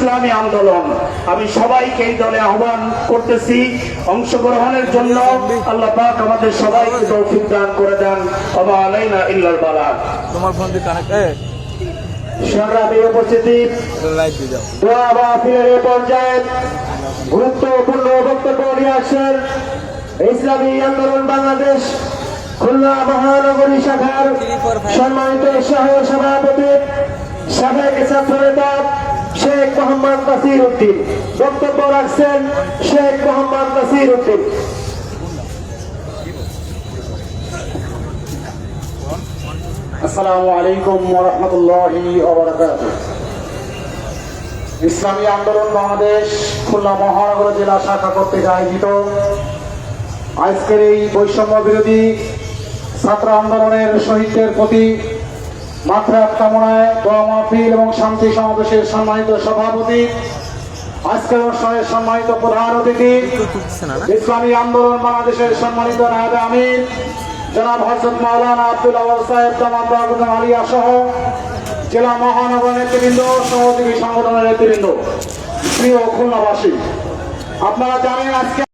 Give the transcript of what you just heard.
ইসলামী আন্দোলন। আমি সবাইকে এই দলে আহ্বান করতেছি অংশগ্রহণের জন্য। আল্লাহ পাক আমাদের সবাইকে তৌফিক দান করে দেন। ওমা আলাইনা ইল্লাল বালাগ তোমার ফোন দিয়ে কানেক্ট উপস্থিতি দিয়ে মাহফিলের এ পর্যায়ে গুরুত্বপূর্ণ বক্তব্য নিয়ে আসছেন ইসলামী আন্দোলন বাংলাদেশ খুলনা মহানগরী শাখার সম্মানিত সহ সভাপতি সাবেক ছাত্র নেতা নাসির উদ্দিন বক্তব্য রাখছেন শেখ মোহাম্মদ নাসির উদ্দিন আসসালামু আলাইকুম ইসলামী আন্দোলন বাংলাদেশ খুলনা মহানগর জেলা শাখা কর্তৃক আয়োজিত আজকের এই বৈষম্য বিরোধী ছাত্র আন্দোলনের শহীদদের প্রতি মাত্রা কামনায় দোয়া মাহফিল এবং শান্তি সমাবেশের সম্মানিত সভাপতি আজকের অনুষ্ঠানের সম্মানিত প্রধান অতিথি, ইসলামী আন্দোলন বাংলাদেশের সম্মানিত নায়ব আমির, জনাব হজরত মাওলানা আব্দুল আওয়াল সাহেব তামাম আলিয়া সহ জেলা মহানগর নেতৃবৃন্দ, সহযোগী সংগঠনের নেতৃবৃন্দ, প্রিয় খুলনাবাসী, আপনারা জানেন আজকে